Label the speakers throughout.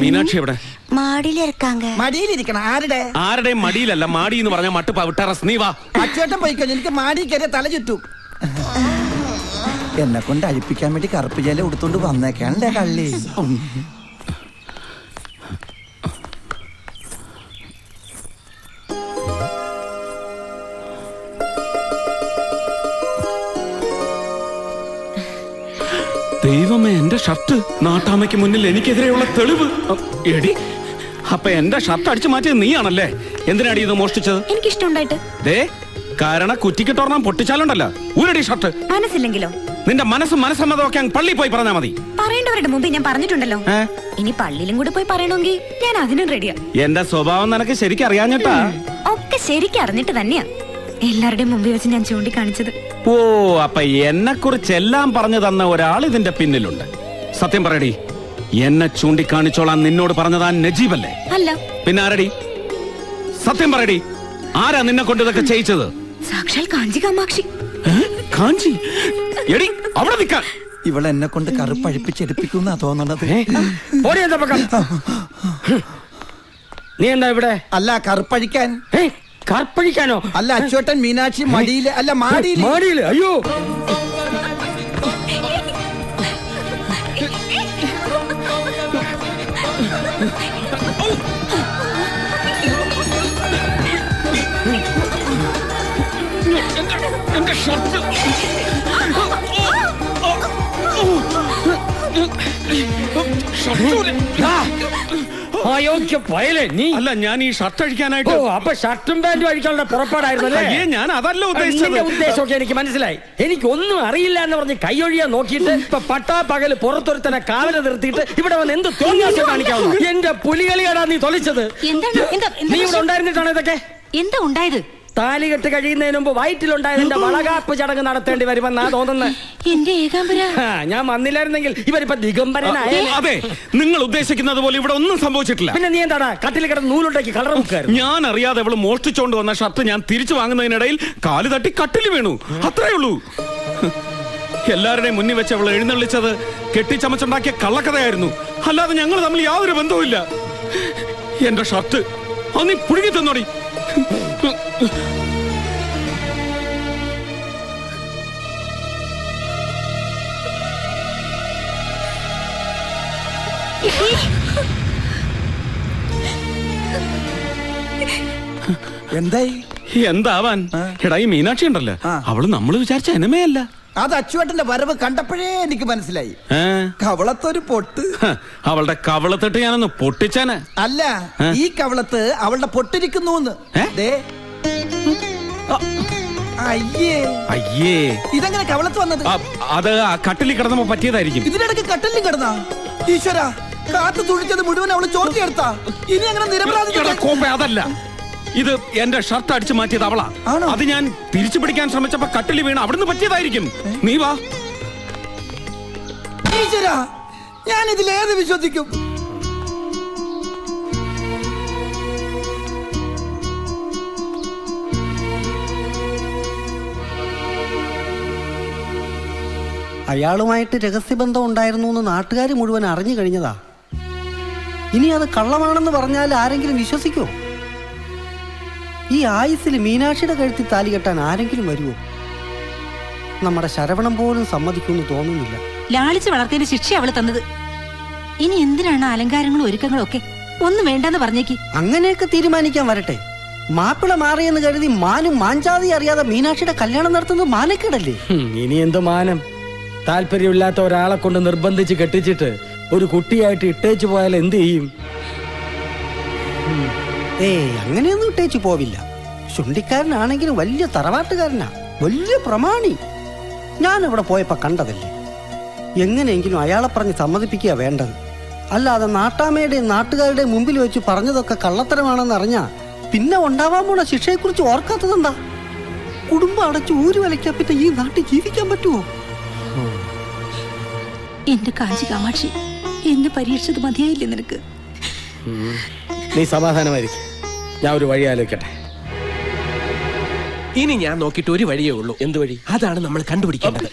Speaker 1: മീനാക്ഷി എവിടെ?
Speaker 2: മാടിയിൽ ഇരിക്കാങ്ക
Speaker 3: മടിയിലിരിക്കണം. ആരുടെ?
Speaker 1: ആരുടെയും മടിയിലല്ല മാടി എന്ന് പറഞ്ഞ മട്ട് പവിട്ടറസ് നീ വാ.
Speaker 3: അച്ചേട്ടൻ പോയിക്കോ എനിക്ക് മാടി കയറിയ തല ചുറ്റും. എന്നെ കൊണ്ട് അഴിപ്പിക്കാൻ വേണ്ടി കറുപ്പ് ജല എടുത്തോണ്ട് വന്നേക്കാണല്ലേ കള്ളി?
Speaker 1: ദൈവമേ എന്റെ ഷർട്ട്. നാട്ടാമയ്ക്ക് മുന്നിൽ എനിക്കെതിരെയുള്ള തെളിവ്. എടി അപ്പൊ എന്റെ ഷർട്ട് അടിച്ചു മാറ്റിയത് നീയാണല്ലേ? എന്തിനാടി ഇത് മോഷ്ടിച്ചത്?
Speaker 4: എനിക്കിഷ്ടമുണ്ടായിട്ട്.
Speaker 1: ദേ കാരണം കുറ്റിക്കിട്ടോർണം പൊട്ടിച്ചാലുണ്ടല്ലോ. ഊരടി ഷർട്ട്.
Speaker 4: മനസ്സില്ലെങ്കിലോ?
Speaker 1: നിന്റെ മനസ്സും മനസ്സമ്മതമൊക്കെ അങ്ങ് പള്ളി പോയി പറഞ്ഞാ മതി.
Speaker 4: പറയേണ്ടവരുടെ മുമ്പ് ഞാൻ പറഞ്ഞിട്ടുണ്ടല്ലോ. ഇനി പള്ളിയിലും കൂടെ പോയി പറയണമെങ്കിൽ ഞാൻ അതിനും റെഡിയാ
Speaker 1: എന്റെ സ്വഭാവം നിനക്ക് ശരിക്കും അറിയാഞ്ഞിട്ടാ
Speaker 4: ഒക്കെ ശരിക്കും അറിഞ്ഞിട്ട് തന്നെയാ. എല്ലാവരുടെയും മുമ്പിൽ വെച്ച് ഞാൻ ചൂണ്ടിക്കാണിച്ചത്.
Speaker 1: ഓ അപ്പൊ എന്നെ കുറിച്ച് എല്ലാം പറഞ്ഞു തന്ന ഒരാൾ ഇതിന്റെ പിന്നിലുണ്ട്. സത്യം പറയടി എന്നെ ചൂണ്ടിക്കാണിച്ചോളാൻ നിന്നോട് പറഞ്ഞതാ നജീബല്ലേ?
Speaker 4: അല്ല.
Speaker 1: പിന്നെ ആരടി? സത്യം പറയടി ആരാ നിന്നെ കൊണ്ട് ഇതൊക്കെ ചെയ്യിച്ചത്?
Speaker 4: സാക്ഷാൽ കാഞ്ചി കാമാക്ഷി.
Speaker 1: ഏ? കാഞ്ചി? എടി അവിടെ നിൽക്കാൻ
Speaker 3: ഇവൾ എന്നെ കൊണ്ട് കറുപ്പഴിപ്പിച്ചെടുപ്പിക്കുന്ന തോന്നണത്.
Speaker 5: പക്കം നീ എന്താ ഇവിടെ?
Speaker 3: അല്ല കറുപ്പഴിക്കാൻ.
Speaker 5: ഏയ്, കർപ്പഴിക്കാനോ
Speaker 3: അല്ല അച്ചോട്ടൻ മീനാക്ഷി മടിയിൽ അല്ല മാടിയിൽ.
Speaker 5: മാടിയിൽ അയ്യോ.
Speaker 1: എന്റെ ഷർട്ട്.
Speaker 5: ആ, അയോഗ്യ പയലെ നീ.
Speaker 1: അല്ല ഞാൻ ഈ ഷർട്ട്
Speaker 5: ഓ
Speaker 1: അഴിക്കാനായിട്ട്
Speaker 5: അപ്പൊ ഷർട്ടും പാന്റും അഴിക്കാനുള്ള പുറപ്പാടായിരുന്നല്ലേ
Speaker 1: അയ്യേ ഞാൻ അതല്ല
Speaker 5: നിന്റെ
Speaker 1: ഉദ്ദേശിച്ചത്.
Speaker 5: ഉദ്ദേശമൊക്കെ എനിക്ക് മനസ്സിലായി. എനിക്ക് ഒന്നും അറിയില്ല എന്ന് പറഞ്ഞ് കൈയൊഴിയാൻ നോക്കിയിട്ട് ഇപ്പൊ പട്ടാ പകൽ പുറത്തൊരുത്തനെ കാവല നിർത്തിയിട്ട് ഇവിടെ വന്ന് എന്ത് തോന്നിയാസം കാണിക്കാവുന്നു? എന്റെ പുലികളിയാടാ നീ തൊലിച്ചത്.
Speaker 4: എന്താണ്? എന്താ
Speaker 5: നീ ഇവിടെ ഉണ്ടായിരുന്നിട്ടാണ് ഇതൊക്കെ?
Speaker 4: എന്താ ഉണ്ടായത്?
Speaker 5: താലികെട്ട് കഴിയുന്നതിന് മുമ്പ് വയറ്റിലുണ്ടായതിന്റെ വളകാപ്പ് ചടങ്ങ് നടത്തേണ്ടി വരുമെന്നാ തോന്നുന്നത്.
Speaker 4: എന്റെ ഏകാംബര.
Speaker 5: ഞാൻ വന്നില്ലായിരുന്നെങ്കിൽ ഇവരിപ്പോ ദിഗംബരനായ
Speaker 1: അതെ നിങ്ങൾ ഉദ്ദേശിക്കുന്നത് പോലെ ഇവിടെ ഒന്നും സംഭവിച്ചിട്ടില്ല.
Speaker 5: പിന്നെ നീ എന്താടാ കട്ടിൽ കിടന്ന് നൂലുണ്ടാക്കി കളർ മുക്കായിരുന്നു?
Speaker 1: ഞാൻ അറിയാതെ അവൾ മോഷ്ടിച്ചോണ്ട് വന്ന ഷർട്ട് ഞാൻ തിരിച്ചു വാങ്ങുന്നതിനിടയിൽ കാൽ തട്ടി കട്ടിൽ വീണു. അത്രേ ഉള്ളൂ. എല്ലാവരുടെയും മുന്നിൽ വെച്ച് അവൾ എഴുന്നള്ളിച്ചത് കെട്ടിച്ചമച്ചുണ്ടാക്കിയ കള്ളക്കഥയായിരുന്നു. അല്ലാതെ ഞങ്ങൾ തമ്മിൽ യാതൊരു ബന്ധവുമില്ല. എന്റെ ഷർട്ട് അന്നീ പുഴുകി തന്നോടി.
Speaker 3: എന്തായി?
Speaker 1: എന്താവാൻ? എടാ ഈ മീനാക്ഷി ഉണ്ടല്ലോ. അവൾ നമ്മൾ വിചാരിച്ച എനമേ
Speaker 3: അത് അച്ചുവേട്ടന്റെ വരവ് കണ്ടപ്പോഴേ എനിക്ക് മനസ്സിലായി.
Speaker 1: ഏ?
Speaker 3: കവളത്തൊരു പൊട്ട്.
Speaker 1: ഹ, അവളുടെ കവളത്തിട്ട് ഞാനൊന്ന് പൊട്ടിച്ചാന്.
Speaker 3: അല്ല ഈ കവളത്ത് അവളുടെ പൊട്ടിരിക്കുന്നു
Speaker 1: ഏ?
Speaker 3: അയ്യേ.
Speaker 1: അയ്യേ.
Speaker 3: ഇതെങ്ങനെ കവളത്ത് വന്നത്?
Speaker 1: ആ, അത് ആ കട്ടിലിൽ കിടന്നപ്പോ പറ്റിയതായിരിക്കും.
Speaker 3: ഇതിനിടയ്ക്ക് കട്ടിലി കിടന്നാ? ഈശ്വര കാത്തു തുഴിച്ചത് മുഴുവൻ അവൾ ചോർത്തിയെടുത്താ. ഇനി അങ്ങനെ നിരപരാധി
Speaker 1: അതല്ല. ഇത് എന്റെ ഷർട്ട് അടിച്ചു മാറ്റിയത് അവളാ.
Speaker 3: ആണോ?
Speaker 1: അത് ഞാൻ തിരിച്ചു പിടിക്കാൻ ശ്രമിച്ചപ്പോ കട്ടിൽ വീണ് അവിടുന്ന് പറ്റിയതായിരിക്കും. നീ വാ.
Speaker 3: ഞാൻ ഇതിലേത് വിശ്വസിക്കും?
Speaker 6: അയാളുമായിട്ട് രഹസ്യബന്ധം ഉണ്ടായിരുന്നു എന്ന് നാട്ടുകാർ മുഴുവൻ അറിഞ്ഞു കഴിഞ്ഞതാ. ഇനി അത് കള്ളമാണെന്ന് പറഞ്ഞാൽ ആരെങ്കിലും വിശ്വസിക്കുമോ ഈ ആയുസിൽ മീനാക്ഷിയുടെ കഴുത്തിൽ താലി കെട്ടാൻ ആരെങ്കിലും വരുമോ നമ്മുടെ ശരവണം പോലും സമ്മതിക്കുമെന്ന് തോന്നുന്നില്ല.
Speaker 7: ലാളിച്ച് വളർത്തിയതിന്റെ ശിക്ഷ അവൾ തന്നത്. ഇനി എന്തിനാണ് അലങ്കാരങ്ങളും ഒരുക്കങ്ങളും ഒക്കെ? ഒന്നും വേണ്ടെന്ന് പറഞ്ഞേക്ക്.
Speaker 6: അങ്ങനെയൊക്കെ തീരുമാനിക്കാൻ വരട്ടെ. മാപ്പിള മാറിയെന്ന് കരുതി മാനും മാഞ്ചാതി അറിയാതെ മീനാക്ഷിയുടെ കല്യാണം നടത്തുന്നത് മാനക്കേടല്ലേ?
Speaker 5: ഇനി എന്ത് മാനം? താല്പര്യമില്ലാത്ത ഒരാളെ കൊണ്ട് നിർബന്ധിച്ച് കെട്ടിച്ചിട്ട് ഒരു കുട്ടിയായിട്ട് ഇട്ടേച്ചു പോയാൽ എന്ത് ചെയ്യും?
Speaker 6: ഏയ് അങ്ങനെയൊന്നും ഇട്ടേച്ചു പോവില്ല. ചുണ്ടിക്കാരനാണെങ്കിലും വലിയ തറവാട്ടുകാരനാ. വലിയ പ്രമാണി. ഞാൻ ഇവിടെ പോയപ്പോ കണ്ടതല്ലേ? എങ്ങനെയെങ്കിലും അയാളെ പറഞ്ഞ് സമ്മതിപ്പിക്കുക വേണ്ടത്. അല്ലാതെ നാട്ടാമ്മയുടെയും നാട്ടുകാരുടെയും മുമ്പിൽ വെച്ച് പറഞ്ഞതൊക്കെ കള്ളത്തരമാണെന്ന് അറിഞ്ഞാ പിന്നെ ഉണ്ടാവാൻ പോണ ശിക്ഷയെക്കുറിച്ച് ഓർക്കാത്തതെന്താ? കുടുംബം അടച്ച് ഊര് വലയ്ക്കാ പിന്നെ ഈ നാട്ടിൽ ജീവിക്കാൻ പറ്റുമോ
Speaker 7: എന്റെ കാഞ്ചി കാമാക്ഷി എന്നെ പരീക്ഷിച്ചത് മതിയായില്ലേ നിനക്ക്?
Speaker 5: നീ സമാധാനമായിരിക്കും. ഞാൻ ഒരു വഴി ആലോചിക്കട്ടെ.
Speaker 8: ഇനി ഞാൻ നോക്കിയിട്ട് ഒരു വഴിയേ ഉള്ളൂ.
Speaker 5: എന്ത് വഴി?
Speaker 8: അതാണ് നമ്മൾ കണ്ടുപിടിക്കേണ്ടത്.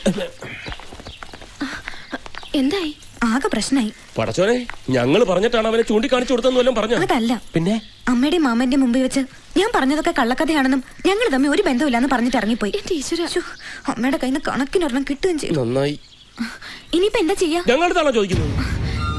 Speaker 4: എന്തായി? ആകെ പ്രശ്നമായി.
Speaker 2: പടച്ചോനെ ഞങ്ങൾ പറഞ്ഞിട്ടാണ് അവനെ ചൂണ്ടിക്കാണിച്ചു കൊടുത്തെന്ന് വല്ലതും പറഞ്ഞു?
Speaker 4: അതല്ല.
Speaker 2: പിന്നെ?
Speaker 4: അമ്മയുടെയും മാമന്റെ മുമ്പിൽ വെച്ച് ഞാൻ പറഞ്ഞതൊക്കെ കള്ളക്കഥയാണെന്നും ഞങ്ങൾ തമ്മിൽ ഒരു ബന്ധമില്ലാന്ന് പറഞ്ഞിട്ട് ഇറങ്ങിപ്പോയി. അമ്മയുടെ കയ്യിൽ നിന്ന് കണക്കിനൊരെണ്ണം കിട്ടുകയും ചെയ്തു.
Speaker 2: നന്നായി.
Speaker 4: ഇനിയിപ്പോ എന്താ ചെയ്യാ?
Speaker 2: ഞങ്ങളുടെ ചോദിക്കുന്നത്?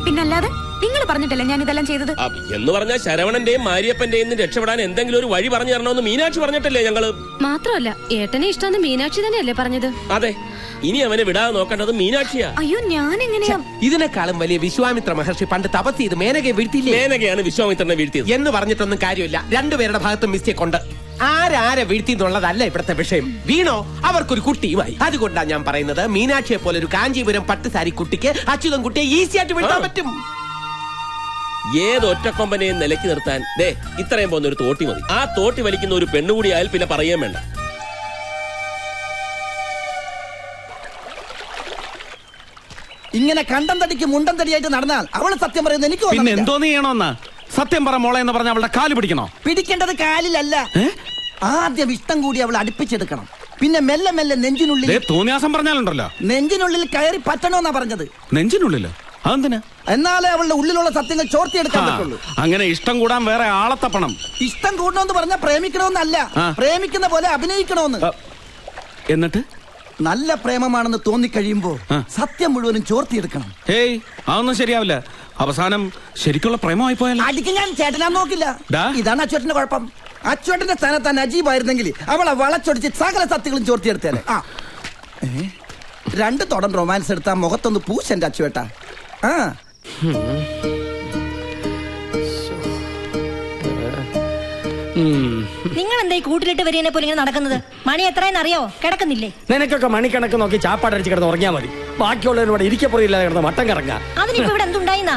Speaker 4: പിന്നല്ലാതെ നിങ്ങൾ പറഞ്ഞിട്ടല്ലേ ഞാൻ ഇതെല്ലാം ചെയ്തത്?
Speaker 2: ആ, എന്ന് പറഞ്ഞാൽ ശരവണന്റെയും മാരിയപ്പന്റെയും നിന്ന് രക്ഷപ്പെടാൻ എന്തെങ്കിലും ഒരു വഴി പറഞ്ഞു തരണമെന്ന് മീനാക്ഷി പറഞ്ഞിട്ടല്ലേ ഞങ്ങൾ?
Speaker 8: മാത്രമല്ല ഏട്ടനെ ഇഷ്ടമെന്ന് മീനാക്ഷി തന്നെയല്ലേ പറഞ്ഞത്?
Speaker 2: അതെ. ഇനി അവനെ വിടാതെ നോക്കേണ്ടത് മീനാക്ഷിയാ.
Speaker 4: അയ്യോ ഞാൻ എങ്ങനെയാ
Speaker 9: ഇതിനേക്കാളും വലിയ വിശ്വാമിത്ര മഹർഷി പണ്ട് തപസ് ചെയ്ത് മേനകയെ വീഴ്ത്തിയില്ലേ?
Speaker 2: മേനകയാണ് വിശ്വാമിത്രനെ വീഴ്ത്തിയത്.
Speaker 9: എന്ന് പറഞ്ഞിട്ടൊന്നും കാര്യമില്ല. രണ്ടുപേരുടെ ഭാഗത്തും മിസ്റ്റേക്ക് ഉണ്ട്. ആരാരെ വീഴ്ത്തി എന്നുള്ളതല്ല ഇവിടുത്തെ വിഷയം. വീണോ? അവർക്കൊരു കുട്ടിയുമായി. അതുകൊണ്ടാണ് ഞാൻ പറയുന്നത് മീനാക്ഷിയെ പോലെ ഒരു കാഞ്ചീപുരം പട്ടുസാരി കുട്ടിക്ക് അച്യുതൻ കുട്ടിയെ ഈസിയായിട്ട് വീഴ്ത്താൻ പറ്റും.
Speaker 2: ഏത് കൊമ്പനെയും നിലയ്ക്ക് നിർത്താൻ ദേ ഇത്രയും പോകുന്ന ഒരു തോട്ടി മതി. ആ തോട്ടി വലിക്കുന്ന ഒരു പെണ്ണുകൂടി ആയാൽ പിന്നെ പറയുകയും വേണ്ട.
Speaker 3: ഇങ്ങനെ കണ്ടം തടിക്ക് മുണ്ടം തടിയായിട്ട് നടന്നാൽ അവൾ സത്യം പറയുന്നത് എനിക്ക്
Speaker 1: പിന്നെ
Speaker 3: എന്തോ
Speaker 1: എന്തോന്ന് ചെയ്യണമെന്ന് സത്യം പറ മോളെ എന്ന് പറഞ്ഞ അവളുടെ കാൽ പിടിക്കണോ?
Speaker 3: പിടിക്കേണ്ടത് കാലിലല്ല. ആദ്യം ഇഷ്ടം കൂടി അവൾ അടുപ്പിച്ചെടുക്കണം. പിന്നെ മെല്ലെ മെല്ലെ നെഞ്ചിനുള്ളിൽ
Speaker 1: ദേ തോന്നിയാസം പറഞ്ഞാലുണ്ടല്ലോ.
Speaker 3: നെഞ്ചിനുള്ളിൽ കയറി പറ്റണോന്നാ പറഞ്ഞത്.
Speaker 1: നെഞ്ചിനുള്ളിൽ? അതെന്തിനാ?
Speaker 3: എന്നാലേ അവളുടെ ഉള്ളിലുള്ള സത്യങ്ങൾ ചോർത്തിയെടുക്കാൻ പറ്റുള്ളൂ.
Speaker 1: അങ്ങനെ ഇഷ്ടം കൂടാൻ വേറെ ആളെ തപ്പണം.
Speaker 3: ഇഷ്ടം കൂടണമെന്ന് പറഞ്ഞാൽ പ്രേമിക്കണമെന്നല്ല. പ്രേമിക്കുന്ന പോലെ അഭിനയിക്കണമെന്ന്.
Speaker 1: എന്നിട്ട്?
Speaker 3: നല്ല പ്രേമമാണെന്ന് തോന്നിക്കഴിയുമ്പോ. സത്യം മുഴുവനും ചോർത്തിയെടുക്കണം.
Speaker 1: ഹേയ് അതൊന്നും ശരിയാവില്ല. അവസാനം ശരിക്കുള്ള പ്രേമമായി പോയാൽ
Speaker 3: അടിക്ക് ഞാൻ ചേട്ടനാ നോക്കില്ല. ഇതാണ് അച്ചുവേട്ടന്റെ കുഴപ്പം. അച്ചുവേട്ടന്റെ സ്ഥാനത്ത് നജീബ് ആയിരുന്നെങ്കിൽ അവളെ വളച്ചൊടിച്ച് സകല സത്യങ്ങളും ചോർത്തിയെടുത്തേനെ. ആ? രണ്ട് തുടം റൊമാൻസ് എടുത്താ മുഖത്തൊന്ന് പൂശന്റെ അച്ചുവേട്ട. ആ.
Speaker 10: നിങ്ങൾ എന്താ ഈ കൂട്ടിലിട്ട് വരികനെ പോലെ ഇങ്ങനെ നടക്കുന്നത്? മണി എത്രയെന്ന് അറിയോ കിടക്കുന്നില്ലേ?
Speaker 5: നിനക്കൊക്കെ മണി കണക്ക് നോക്കി ചാപ്പാടടിച്ച് കിടന്ന് ഉറങ്ങിയാൽ മതി. ബാക്കിയുള്ളവരോട് ഇരിക്കപ്പുറയില്ലാതെ കിടന്ന് മട്ടം കറങ്ങാ.
Speaker 10: അതിനിപ്പോ ഇവിടെ എന്തുണ്ടായിന്നാ?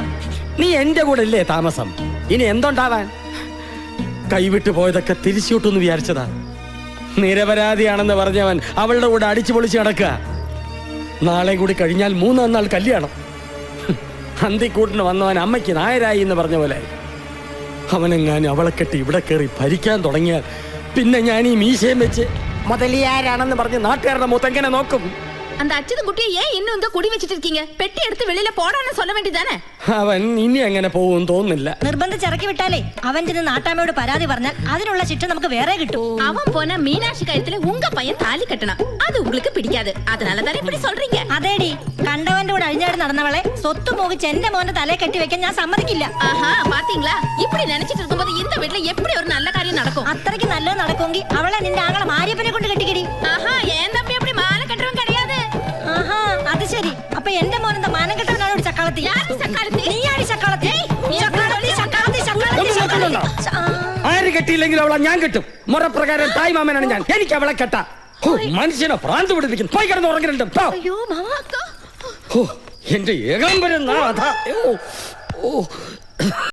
Speaker 5: നീ എന്റെ കൂടെ ഇല്ലേ താമസം? ഇനി എന്തുണ്ടാവാൻ? കൈവിട്ടു പോയതൊക്കെ തിരിച്ചുവിട്ടെന്ന് വിചാരിച്ചതാ. നിരപരാധിയാണെന്ന് പറഞ്ഞവൻ അവളുടെ കൂടെ അടിച്ചു പൊളിച്ച് നടക്കുക. നാളെ കൂടി കഴിഞ്ഞാൽ മൂന്നാം നാൾ കല്യാണം. അന്തിക്കൂട്ടിന് വന്നവൻ അമ്മയ്ക്ക് നായരായി എന്ന് പറഞ്ഞ പോലെ അവനെങ്ങാനും അവളെ കെട്ടി ഇവിടെ കയറി ഭരിക്കാൻ തുടങ്ങിയാൽ പിന്നെ ഞാൻ ഈ മീശയും വെച്ച് മുതലിയാരാണെന്ന് പറഞ്ഞ് നാട്ടുകാരുടെ മുത്തെങ്ങനെ നോക്കും
Speaker 8: அந்த அச்சது குட்டியை ஏன் இன்னும் இந்த குடி வச்சிட்டு இருக்கீங்க பெட்டி எடுத்து வெளியில போடான்னு சொல்ல வேண்டியதானே
Speaker 5: അവൻ ഇനി എങ്ങനെ പോകും തോന്നുന്നില്ല
Speaker 10: നിർബന്ധിച്ചിറക്കി വിട്ടാലേ അവൻ ചെന്ന് നാട്ടാമ്മയോട് പരാതി പറഞ്ഞാൽ അതിനുള്ള ശിക്ഷ നമുക്ക് വേറെ കിട്ടും
Speaker 8: அவன் போன மீனாட்சி கழுத்துல உங்க பையன் தாலி கட்டணும் அது உங்களுக்கு பிடிக்காது அதனால தானே இப்படி சொல்றீங்க
Speaker 10: അതേടി കണ്ടവന്റെ കൂടെ അഴിഞ്ഞാടി നടന്നവളെ സ്വത്ത് മോഹിച്ച് എന്റെ മോന്റെ തലയെ കെട്ടി വെക്കാൻ ഞാൻ സമ്മതിക്കില്ല
Speaker 8: ஆஹா பாத்தீங்களா இப்படி நினைச்சிட்டு இருக்கும்போது இந்த வீட்ல எப்படி ஒரு நல்ல காரியம் நடக்கும்
Speaker 10: അത്രയ്ക്ക് നല്ലത് നടക്കുമെങ്കിൽ അവളെ നിന്റെ ആങ്ങളെ മാരിയപ്പനെ കൊണ്ട് കെട്ടിക്കടി
Speaker 8: ஆஹா என் தம்பி அப்படி மாலை கட்டுறவன் கிடையாது
Speaker 10: ആഹാ അത് ശരി അപ്പൊ എന്റെ മോൻ എന്താ മാനം കെട്ടവനാണ് ഒരു ചക്കാളത്തി
Speaker 8: யாரு
Speaker 5: ആര് കെട്ടിയില്ലെങ്കിൽ അവളെ ഞാൻ കെട്ടും. മുറപ്രകാരം തായ് ഞാൻ. എനിക്ക് അവളെ കെട്ട. മനുഷ്യനെ ഭ്രാന്ത് പിടിപ്പിക്കും. പോയി കിടന്ന് ഉറങ്ങുന്നുണ്ട്. എന്റെ ഏകാംബരം നാഥ. ഓ.